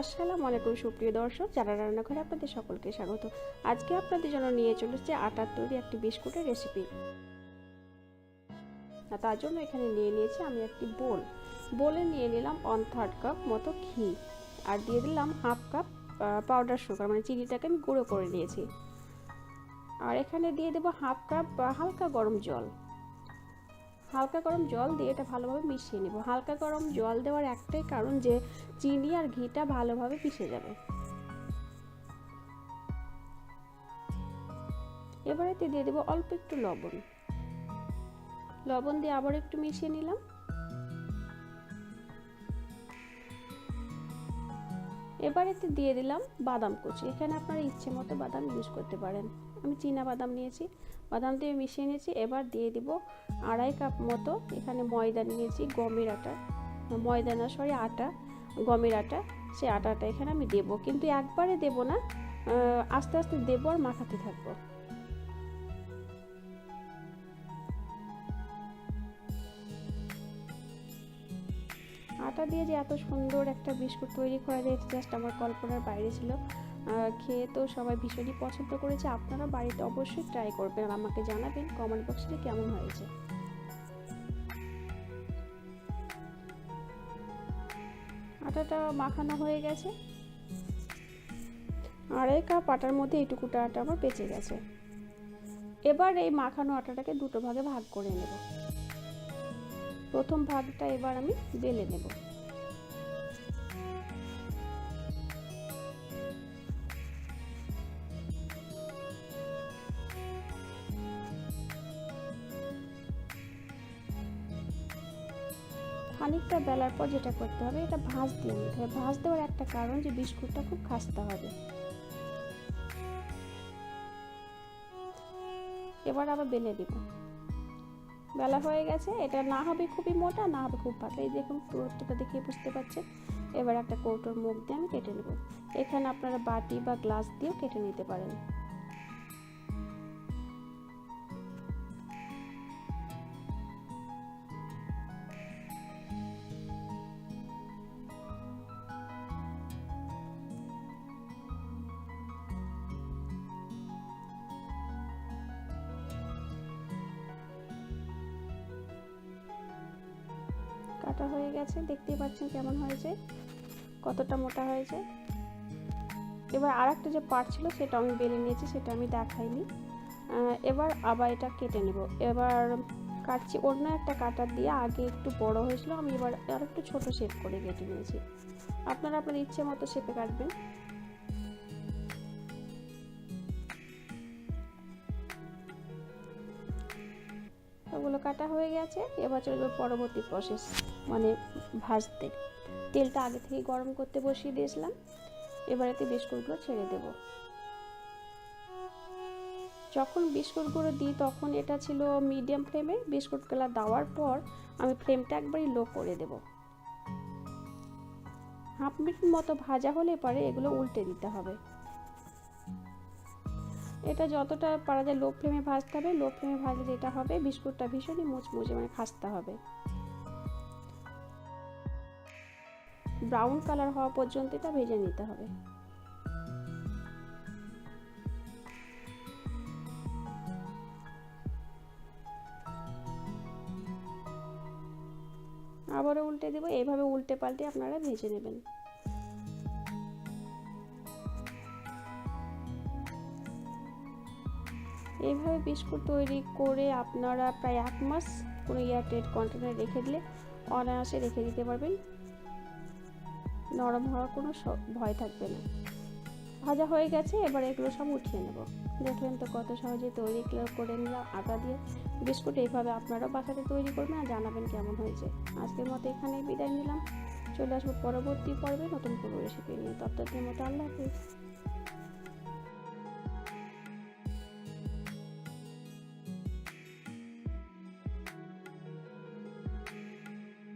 আসসালামু আলাইকুম সুপ্রিয় দর্শক, যারা রান্নাঘরে আপনাদের সকলকে স্বাগত। আজকে আপনাদের জন্য নিয়ে চলেছে আটার তৈরি একটি বিস্কুটের রেসিপি তার জন্য এখানে নিয়ে নিয়েছি আমি একটি বোল। বোলে নিয়ে নিলাম ওয়ান থার্ড কাপ মতো ঘি। আর দিয়ে দিলাম হাফ কাপ পাউডার সুগার মানে চিনিটাকে আমি গুঁড়ো করে নিয়েছি। আর এখানে দিয়ে দেবো হাফ কাপ হালকা গরম জল। হালকা গরম জল দিয়ে এটা ভালোভাবে মিশিয়ে নেব। হালকা গরম জল দেওয়ার একটাই কারণ যে চিনি আর ঘিটা ভালোভাবে পিষে যাবে। এবারেতে দিয়ে দেবো অল্প একটু লবণ। লবণ দিয়ে আবার একটু মিশিয়ে নিলাম। এবারেতে দিয়ে দিলাম বাদাম কুচি। এখানে আপনারা ইচ্ছে মতো বাদাম ইউজ করতে পারেন। আমি চীনা বাদাম নিয়েছি। বাদাম দিয়ে মিশিয়ে নিয়েছি, এবার দিয়ে দিব আড়াই কাপ মতো এখানে ময়দা নিয়েছি, গমের আটা। ময়দা না সরি আটা, গমের আটা। সেই আটাটা এখানে আমি দেব, কিন্তু একবারে দেব না আস্তে আস্তে দেবো আর মাখাতে থাকব। আটা দিয়ে যে এত সুন্দর একটা বিস্কুট তৈরি করা যায় জাস্ট আমার কল্পনার বাইরে ছিল। খেয়ে তো সবাই ভীষণই পছন্দ করেছে। আপনারা বাড়িতে অবশ্যই ট্রাই করবেন। আর আমাকে জানাবেন কমেন্ট বক্সে কেমন হয়েছে। আটাটা মাখানো হয়ে গেছে। আড়াই কাপ আটার মধ্যে এইটুকুটা আটা আমার বেঁচে গেছে। এবার এই মাখানো আটাটাকে দুটো ভাগে ভাগ করে নেব। প্রথম ভাগটা এবার আমি বেলে নেব। খানিকটা বেলার পর যেটা করতে হবে, এটা ভাঁজ দিয়ে নিতে হবে। ভাঁজ দেওয়ার একটা কারণ যে বিস্কুটটা খুব খাস্তা হবে। এবার আবার বেলে দিব। বেলা হয়ে গেছে, এটা না হবে খুবই মোটা, না হবে খুব পাতলা এই দেখুন দূরত্বটা দেখে বুঝতে পারছেন। এবার একটা কৌটোর মুখ দিয়ে আমি কেটে নেব। এখানে আপনারা বাটি বা গ্লাস দিয়েও কেটে নিতে পারেন। কাটা হয়ে গেছে, দেখতেই পাচ্ছেন কেমন হয়েছে, কতটা মোটা হয়েছে। এবার আর একটা যে পার্ট ছিল সেটা আমি বেলে নিয়েছি, সেটা আমি দেখাইনি। এবার আবার এটা কেটে নেব। এবার কাটছি অন্য একটা কাটার দিয়ে, আগে একটু বড় হয়েছিল, আমি এবার আর একটু ছোটো শেপ করে কেটে নিয়েছি। আপনারা আপনার ইচ্ছে মতো শেপে কাটবেন। ওগুলো কাটা হয়ে গেছে। চলবে পরবর্তী প্রসেস মানে ভাজতে। তেলটা আগে থেকে গরম করতে বসিয়ে দিয়েছিলাম। এবারেতে বিস্কুটগুলো ছেড়ে দেব। যখন বিস্কুটগুলো দিই, তখন এটা ছিল মিডিয়াম ফ্লেমে বিস্কুটগুলো দেওয়ার পর আমি ফ্লেমটা একবারই লো করে দেব। হাফ মিনিট মতো ভাজা হলে পরে এগুলো উল্টে দিতে হবে। এটা যতটা পারা যায় লো ফ্লেমে ভাজতে হবে লো ফ্লেমে ভাজলে যেটা হবে, বিস্কুটটা ভীষণই মুচমুচে মানে খাস্তা হবে। ব্রাউন কালার হওয়া পর্যন্ত এটা ভেজে নিতে হবে। আবারও উল্টে দেবো, এইভাবে উল্টে পাল্টে আপনারা ভেজে নেবেন। এইভাবে বিস্কুট তৈরি করে আপনারা প্রায় এক মাস কোনো এয়ারটেড কন্টেনার রেখে দিলে অনায়াসে রেখে দিতে পারবেন। নরম হওয়ার কোনো ভয় থাকবে না। ভাজা হয়ে গেছে, এবার এগুলো সব উঠিয়ে নেব। দেখলেন তো কত সহজে তৈরি করে নিলাম, আটা দিয়ে বিস্কুট এইভাবে আপনারাও বাসাতে তৈরি করবেন আর জানাবেন কেমন হয়েছে। আজকের মতো এখানেই বিদায় নিলাম। চলে আসব পরবর্তী পর্বে নতুন কোনো রেসিপি নিয়ে। ততদিনের মতো আল্লাহ হাফিজ।